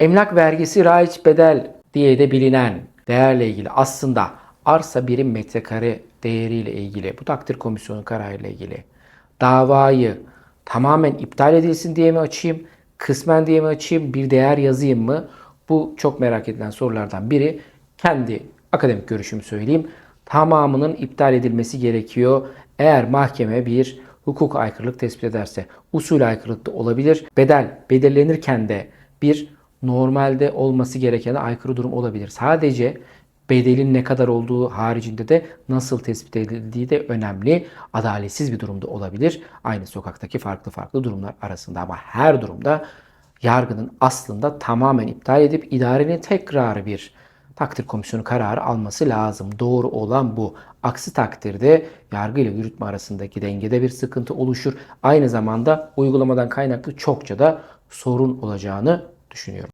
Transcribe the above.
Emlak vergisi raiç bedel diye de bilinen değerle ilgili aslında arsa birim metrekare değeriyle ilgili bu takdir komisyonu kararıyla ilgili davayı tamamen iptal edilsin diye mi açayım, kısmen diye mi açayım, bir değer yazayım mı? Bu çok merak edilen sorulardan biri. Kendi akademik görüşümü söyleyeyim. Tamamının iptal edilmesi gerekiyor. Eğer mahkeme bir hukuk aykırılık tespit ederse usul aykırılık da olabilir. Bedel belirlenirken de bir normalde olması gerekene aykırı durum olabilir. Sadece bedelin ne kadar olduğu haricinde de nasıl tespit edildiği de önemli. Adaletsiz bir durumda olabilir. Aynı sokaktaki farklı farklı durumlar arasında ama her durumda yargının aslında tamamen iptal edip idarenin tekrar bir takdir komisyonu kararı alması lazım. Doğru olan bu. Aksi takdirde yargı ile yürütme arasındaki dengede bir sıkıntı oluşur. Aynı zamanda uygulamadan kaynaklı çokça da sorun olacağını düşünüyorum.